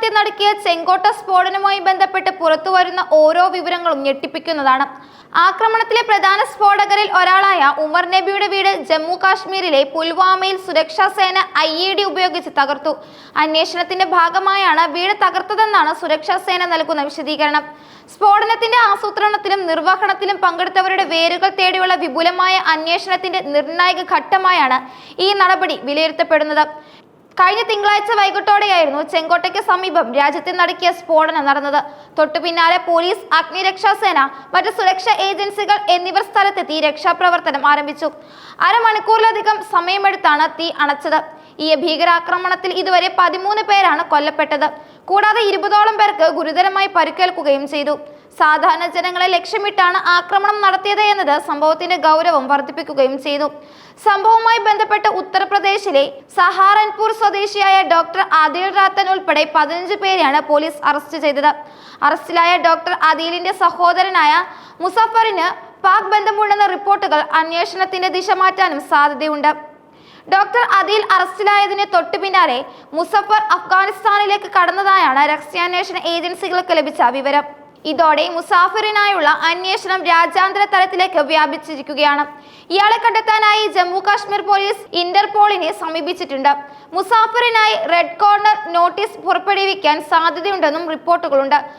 സംസ്ഥാനത്തെ നടക്കിയ ചെങ്കോട്ട സ്ഫോടനവുമായി ബന്ധപ്പെട്ട് പുറത്തുവരുന്ന ഓരോ വിവരങ്ങളും ഞെട്ടിപ്പിക്കുന്നതാണ്. ആക്രമണത്തിലെ പ്രധാന സ്ഫോടകരിൽ ഒരാളായ ഉമർ നബിയുടെ വീട് ജമ്മു കാശ്മീരിലെ പുൽവാമയിൽ സുരക്ഷാ സേന ഐ ഇ ഡി ഉപയോഗിച്ച് തകർത്തു. അന്വേഷണത്തിന്റെ ഭാഗമായാണ് വീട് തകർത്തതെന്നാണ് സുരക്ഷാ സേന നൽകുന്ന വിശദീകരണം. സ്ഫോടനത്തിന്റെ ആസൂത്രണത്തിലും നിർവഹണത്തിലും പങ്കെടുത്തവരുടെ വേരുകൾ തേടിയുള്ള വിപുലമായ അന്വേഷണത്തിന്റെ നിർണായക ഘട്ടമായാണ് ഈ നടപടി വിലയിരുത്തപ്പെടുന്നത്. കഴിഞ്ഞ തിങ്കളാഴ്ച വൈകിട്ടോടെയായിരുന്നു ചെങ്കോട്ടയ്ക്ക് സമീപം രാജ്യത്തെ നടക്കിയ സ്ഫോടനം നടന്നത്. തൊട്ടു പിന്നാലെ പോലീസ് അഗ്നിരക്ഷാസേന മറ്റ് സുരക്ഷാ ഏജൻസികൾ എന്നിവർ സ്ഥലത്തെത്തി രക്ഷാപ്രവർത്തനം ആരംഭിച്ചു. അരമണിക്കൂറിലധികം സമയമെടുത്താണ് തീ അണച്ചത്. ഈ ഭീകരാക്രമണത്തിൽ ഇതുവരെ പതിമൂന്ന് പേരാണ് കൊല്ലപ്പെട്ടത്. കൂടാതെ ഇരുപതോളം പേർക്ക് ഗുരുതരമായി പരിക്കേൽക്കുകയും ചെയ്തു. സാധാരണ ജനങ്ങളെ ലക്ഷ്യമിട്ടാണ് ആക്രമണം നടത്തിയത് എന്നത് സംഭവത്തിന്റെ ഗൗരവം വർദ്ധിപ്പിക്കുകയും ചെയ്തു. സംഭവവുമായി ബന്ധപ്പെട്ട് ഉത്തർപ്രദേശിലെ സഹാറൻപൂർ സ്വദേശിയായ ഡോക്ടർ ആദിൽ റാത്തൻ ഉൾപ്പെടെ പതിനഞ്ച് പേരെയാണ് പോലീസ് അറസ്റ്റ് ചെയ്തത്. അറസ്റ്റിലായ ഡോക്ടർ ആദിലിന്റെ സഹോദരനായ മുസഫറിന് പാക് ബന്ധമുണ്ടെന്ന റിപ്പോർട്ടുകൾ അന്വേഷണത്തിന്റെ ദിശ മാറ്റാനും സാധ്യതയുണ്ട്. ഡോക്ടർ അദീൽ അറസ്റ്റിലായതിന് തൊട്ടു പിന്നാലെ മുസഫർ അഫ്ഗാനിസ്ഥാനിലേക്ക് കടന്നതായാണ് രഹസ്യാന്വേഷണ ഏജൻസികൾക്ക് ലഭിച്ച വിവരം. ഇതോടെ മുസാഫിറിനായുള്ള അന്വേഷണം രാജ്യാന്തര തലത്തിലേക്ക് വ്യാപിച്ചിരിക്കുകയാണ്. ഇയാളെ കണ്ടെത്താനായി ജമ്മു കാശ്മീർ പോലീസ് ഇന്റർപോളിനെ സമീപിച്ചിട്ടുണ്ട്. മുസാഫിറിനായി റെഡ് കോർണർ നോട്ടീസ് പുറപ്പെടുവിക്കാൻ സാധ്യതയുണ്ടെന്നും റിപ്പോർട്ടുകളുണ്ട്.